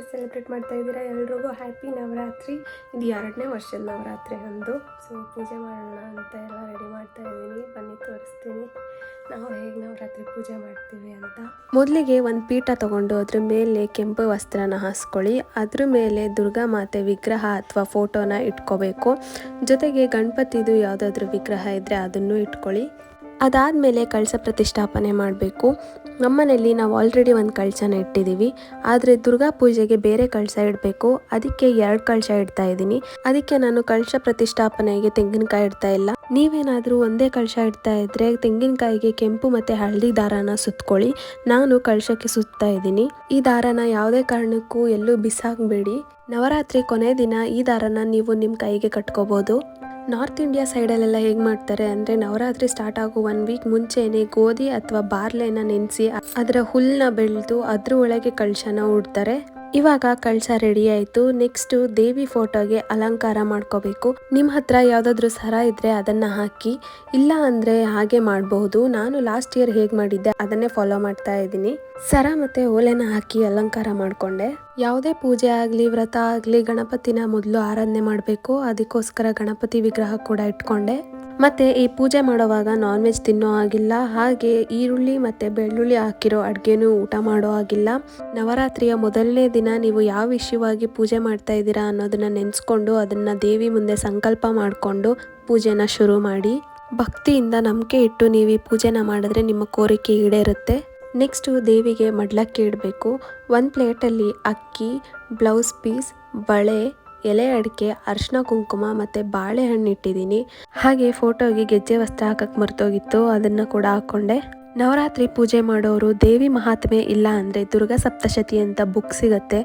Celebrate ಮಾಡ್ತಾ ಇದ್ದೀರಾ? ಎಲ್ರಿಗೂ ಹ್ಯಾಪಿ ನವರಾತ್ರಿ. ಇದು ಎರಡನೇ ವರ್ಷದ ನವರಾತ್ರಿ ಅಂದು. ಸೊ ಪೂಜೆ ಮಾಡೋಣ ಅಂತ ಎಲ್ಲ ರೆಡಿ ಮಾಡ್ತಾ ಇದ್ದೀನಿ. ಬನ್ನಿ, ತೋರಿಸ್ತೀನಿ. ನಾವು ಹೇಗೆ ನವರಾತ್ರಿ ಪೂಜೆ ಮಾಡ್ತೀವಿ ಅಂತ. ಮೊದಲಿಗೆ ಒಂದು ಪೀಠ ತಗೊಂಡು ಅದ್ರ ಮೇಲೆ ಕೆಂಪು ವಸ್ತ್ರನ ಹಾಸ್ಕೊಳ್ಳಿ. ಅದ್ರ ಮೇಲೆ ದುರ್ಗಾ ಮಾತೆ ವಿಗ್ರಹ ಅಥವಾ ಫೋಟೋನ ಇಟ್ಕೋಬೇಕು. ಜೊತೆಗೆ ಗಣಪತಿದು ಯಾವುದಾದ್ರೂ ವಿಗ್ರಹ ಇದ್ದರೆ ಅದನ್ನು ಇಟ್ಕೊಳ್ಳಿ. ಅದಾದ ಮೇಲೆ ಕಳಸ ಪ್ರತಿಷ್ಠಾಪನೆ ಮಾಡಬೇಕು. ನಮ್ಮನೇಲಿ ನಾವು ಆಲ್ರೆಡಿ ಒಂದು ಕಳಶನ ಇಟ್ಟಿದ್ದೀವಿ ಆದರೆ ದುರ್ಗಾ ಪೂಜೆಗೆ ಬೇರೆ ಕಳಶ ಇಡಬೇಕು. ಅದಕ್ಕೆ ಎರಡು ಕಳಶ ಇಡ್ತಾ ಇದ್ದೀನಿ. ಅದಕ್ಕೆ ನಾನು ಕಳಶ ಪ್ರತಿಷ್ಠಾಪನೆಗೆ ತೆಂಗಿನಕಾಯಿ ಇಡ್ತಾ ಇಲ್ಲ. ನೀವೇನಾದರೂ ಒಂದೇ ಕಳಶ ಇಡ್ತಾ ಇದ್ರೆ ತೆಂಗಿನಕಾಯಿಗೆ ಕೆಂಪು ಮತ್ತು ಹಳದಿ ದಾರಾನ ಸುತ್ತಕೊಳ್ಳಿ ನಾನು ಕಳಶಕ್ಕೆ ಸುತ್ತಾ ಇದ್ದೀನಿ. ಈ ದಾರನ ಯಾವುದೇ ಕಾರಣಕ್ಕೂ ಎಲ್ಲೂ ಬಿಸಾಕಬೇಡಿ. ನವರಾತ್ರಿ ಕೊನೆ ದಿನ ಈ ದಾರನ ನೀವು ನಿಮ್ಮ ಕೈಗೆ ಕಟ್ಕೋಬೋದು. ನಾರ್ತ್ ಇಂಡಿಯಾ ಸೈಡಲ್ಲೆಲ್ಲ ಹೇಗೆ ಮಾಡ್ತಾರೆ ಅಂದರೆ ನವರಾತ್ರಿ ಸ್ಟಾರ್ಟ್ ಆಗೋ ಒನ್ ವೀಕ್ ಮುಂಚೆನೆ ಗೋಧಿ ಅಥವಾ ಬಾರ್ಲೆನ ನೆನೆಸಿ ಅದರ ಹುಲ್ಲನ್ನ ಬೆಳೆದು ಅದ್ರ ಒಳಗೆ ಕಳಶನ ಉಡ್ತಾರೆ. ಇವಾಗ ಕಳಸ ರೆಡಿ ಆಯಿತು. ನೆಕ್ಸ್ಟ್ ದೇವಿ ಫೋಟೋಗೆ ಅಲಂಕಾರ ಮಾಡ್ಕೋಬೇಕು. ನಿಮ್ಮ ಹತ್ರ ಯಾವುದಾದ್ರೂ ಸರ ಇದ್ರೆ ಅದನ್ನ ಹಾಕಿ. ಇಲ್ಲ ಅಂದರೆ ಹಾಗೆ ಮಾಡಬಹುದು. ನಾನು ಲಾಸ್ಟ್ ಇಯರ್ ಹೇಗೆ ಮಾಡಿದ್ದೆ ಅದನ್ನೇ ಫಾಲೋ ಮಾಡ್ತಾ ಇದ್ದೀನಿ. ಸರ ಮತ್ತೆ ಓಲೆನ ಹಾಕಿ ಅಲಂಕಾರ ಮಾಡಿಕೊಂಡೆ. ಯಾವುದೇ ಪೂಜೆ ಆಗಲಿ, ವ್ರತ ಆಗಲಿ, ಗಣಪತಿನ ಮೊದಲು ಆರಾಧನೆ ಮಾಡಬೇಕು. ಅದಕ್ಕೋಸ್ಕರ ಗಣಪತಿ ವಿಗ್ರಹ ಕೂಡ ಇಟ್ಕೊಂಡೆ. ಮತ್ತೆ ಈ ಪೂಜೆ ಮಾಡುವಾಗ ನಾನ್ ವೆಜ್ ತಿನ್ನೋ ಆಗಿಲ್ಲ ಹಾಗೆ ಈರುಳ್ಳಿ ಮತ್ತೆ ಬೆಳ್ಳುಳ್ಳಿ ಹಾಕಿರೋ ಅಡುಗೆನೂ ಊಟ ಮಾಡೋ ಆಗಿಲ್ಲ ನವರಾತ್ರಿಯ ಮೊದಲನೇ ದಿನ ನೀವು ಯಾವ ವಿಷಯವಾಗಿ ಪೂಜೆ ಮಾಡ್ತಾ ಇದ್ದೀರಾ ಅನ್ನೋದನ್ನ ನೆನೆಸ್ಕೊಂಡು ಅದನ್ನ ದೇವಿ ಮುಂದೆ ಸಂಕಲ್ಪ ಮಾಡಿಕೊಂಡು ಪೂಜೆನ ಶುರು ಮಾಡಿ. ಭಕ್ತಿಯಿಂದ ನಂಬಿಕೆ ಇಟ್ಟು ನೀವು ಈ ಪೂಜೆನ ಮಾಡಿದ್ರೆ ನಿಮ್ಮ ಕೋರಿಕೆ ಈಡೇರುತ್ತೆ. ನೆಕ್ಸ್ಟು ದೇವಿಗೆ ಮಡ್ಲಕ್ಕಿ ಇಡಬೇಕು ಒಂದು ಪ್ಲೇಟಲ್ಲಿ ಅಕ್ಕಿ ಬ್ಲೌಸ್ ಪೀಸ್ ಬಳೆ ಎಲೆ ಅಡಿಕೆ ಅರಿಶಿನ ಕುಂಕುಮ ಮತ್ತು ಬಾಳೆಹಣ್ಣು ಇಟ್ಟಿದ್ದೀನಿ ಹಾಗೆ ಫೋಟೋಗೆ ಗೆಜ್ಜೆ ವಸ್ತ್ರ ಹಾಕಕ್ಕೆ ಮರ್ತೋಗಿತ್ತು. ಅದನ್ನು ಕೂಡ ಹಾಕ್ಕೊಂಡೆ. ನವರಾತ್ರಿ ಪೂಜೆ ಮಾಡೋರು ದೇವಿ ಮಹಾತ್ಮೆ ಇಲ್ಲ ಅಂದರೆ ದುರ್ಗಾ ಸಪ್ತಶತಿ ಅಂತ ಬುಕ್ ಸಿಗುತ್ತೆ.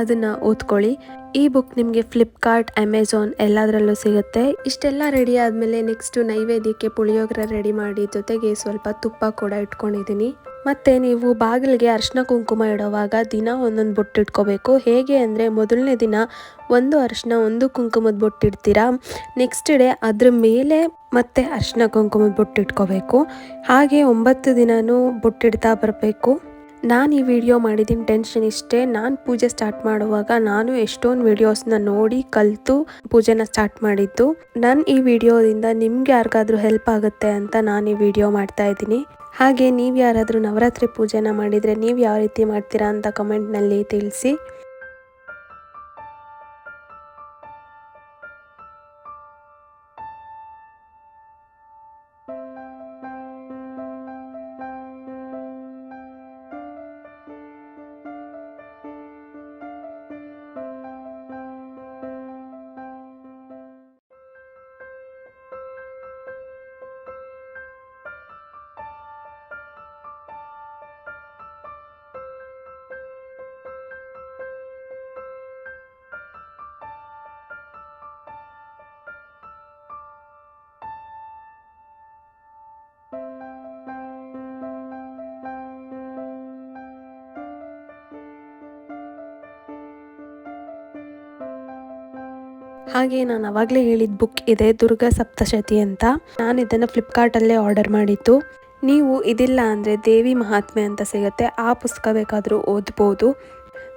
ಅದನ್ನು ಓದ್ಕೊಳ್ಳಿ. ಈ ಬುಕ್ ನಿಮಗೆ ಫ್ಲಿಪ್ಕಾರ್ಟ್ ಅಮೆಝಾನ್ ಎಲ್ಲದರಲ್ಲೂ ಸಿಗುತ್ತೆ. ಇಷ್ಟೆಲ್ಲ ರೆಡಿ ಆದಮೇಲೆ ನೆಕ್ಸ್ಟು ನೈವೇದ್ಯಕ್ಕೆ ಪುಳಿಯೋಗರೆ ರೆಡಿ ಮಾಡಿ ಜೊತೆಗೆ ಸ್ವಲ್ಪ ತುಪ್ಪ ಕೂಡ ಇಟ್ಕೊಂಡಿದ್ದೀನಿ. ಮತ್ತು ನೀವು ಬಾಗಿಲಿಗೆ ಅರಿಶಿನ ಕುಂಕುಮ ಇಡೋವಾಗ ದಿನ ಒಂದೊಂದು ಬೊಟ್ಟು ಇಟ್ಕೋಬೇಕು ಹೇಗೆ ಅಂದರೆ ಮೊದಲನೇ ದಿನ ಒಂದು ಅರಿಶಿನ ಒಂದು ಕುಂಕುಮದ ಬೊಟ್ಟು ಇಡ್ತೀರಾ ನೆಕ್ಸ್ಟ್ ಡೇ ಅದ್ರ ಮೇಲೆ ಮತ್ತೆ ಅರಿಶಿನ ಕುಂಕುಮದ ಬೊಟ್ಟು ಇಟ್ಕೋಬೇಕು ಹಾಗೆ ಒಂಬತ್ತು ದಿನವೂ ಬೊಟ್ಟಿಡ್ತಾ ಬರಬೇಕು. ನಾನು ಈ ವಿಡಿಯೋ ಮಾಡಿದ್ದೀನಿ ಟೆನ್ಷನ್ ಇಷ್ಟೇ. ನಾನು ಪೂಜೆ ಸ್ಟಾರ್ಟ್ ಮಾಡುವಾಗ ನಾನು ಎಷ್ಟೊಂದು ವಿಡಿಯೋಸ್ನ ನೋಡಿ ಕಲಿತು ಪೂಜೆನ ಸ್ಟಾರ್ಟ್ ಮಾಡಿದ್ದು. ನನ್ನ ಈ ವಿಡಿಯೋದಿಂದ ನಿಮ್ಗೆ ಯಾರಿಗಾದ್ರೂ ಹೆಲ್ಪ್ ಆಗುತ್ತೆ ಅಂತ ನಾನು ಈ ವಿಡಿಯೋ ಮಾಡ್ತಾ ಇದ್ದೀನಿ. ಹಾಗೆ ನೀವು ಯಾರಾದರೂ ನವರಾತ್ರಿ ಪೂಜೆನ ಮಾಡಿದರೆ ನೀವು ಯಾವ ರೀತಿ ಮಾಡ್ತೀರಾ ಅಂತ ಕಮೆಂಟ್ನಲ್ಲಿ ತಿಳಿಸಿ. ಹಾಗೆ ನಾನು ಅವಾಗಲೇ ಹೇಳಿದ ಬುಕ್ ಇದೆ ದುರ್ಗಾ ಸಪ್ತಶತಿ ಅಂತ. ನಾನು ಇದನ್ನು ಫ್ಲಿಪ್ಕಾರ್ಟಲ್ಲೇ ಆರ್ಡರ್ ಮಾಡಿದ್ದು. ನೀವು ಇದಿಲ್ಲ ಅಂದರೆ ದೇವಿ ಮಹಾತ್ಮೆ ಅಂತ ಸಿಗುತ್ತೆ. ಆ ಪುಸ್ತಕ ಬೇಕಾದರೂ ಓದ್ಬೋದು.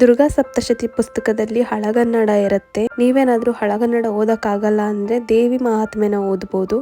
ದುರ್ಗಾ ಸಪ್ತಶತಿ ಪುಸ್ತಕದಲ್ಲಿ ಹಳಗನ್ನಡ ಇರುತ್ತೆ. ನೀವೇನಾದರೂ ಹಳಗನ್ನಡ ಓದೋಕ್ಕಾಗಲ್ಲ ಅಂದರೆ ದೇವಿ ಮಹಾತ್ಮೆನ ಓದ್ಬೋದು.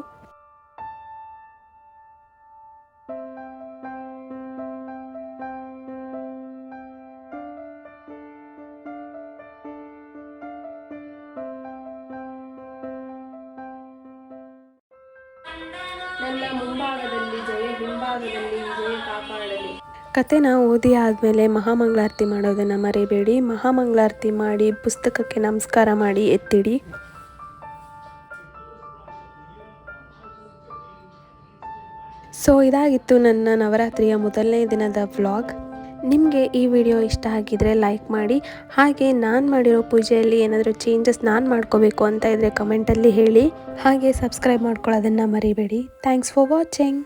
ನನ್ನ ಮುಂಭಾಗದಲ್ಲಿ ಜಯ, ಹಿಂಭಾಗದಲ್ಲಿ ಜಯ ಕಾಪಾಡಲಿ. ಕತೆನ ಓದಿ ಆದಮೇಲೆ ಮಹಾಮಂಗಳಾರತಿ ಮಾಡೋದನ್ನು ಮರಿಬೇಡಿ. ಮಹಾಮಂಗಳಾರತಿ ಮಾಡಿ ಪುಸ್ತಕಕ್ಕೆ ನಮಸ್ಕಾರ ಮಾಡಿ ಎತ್ತಿಡಿ. ಸೊ ಇದಾಗಿತ್ತು ನನ್ನ ನವರಾತ್ರಿಯ ಮೊದಲನೇ ದಿನದ ವ್ಲಾಗ್ ನಿಮಗೆ ಈ ವಿಡಿಯೋ ಇಷ್ಟ ಆಗಿದ್ರೆ ಲೈಕ್ ಮಾಡಿ, ಹಾಗೆ ನಾನು ಮಾಡಿರೋ ಪೂಜೆಯಲ್ಲಿ ಏನಾದರೂ ಚೇಂಜಸ್ ನಾನು ಮಾಡ್ಕೋಬೇಕು ಅಂತ ಇದ್ದರೆ ಕಮೆಂಟಲ್ಲಿ ಹೇಳಿ. ಹಾಗೆ ಸಬ್ಸ್ಕ್ರೈಬ್ ಮಾಡ್ಕೊಳ್ಳೋದನ್ನು ಮರಿಬೇಡಿ. Thanks for watching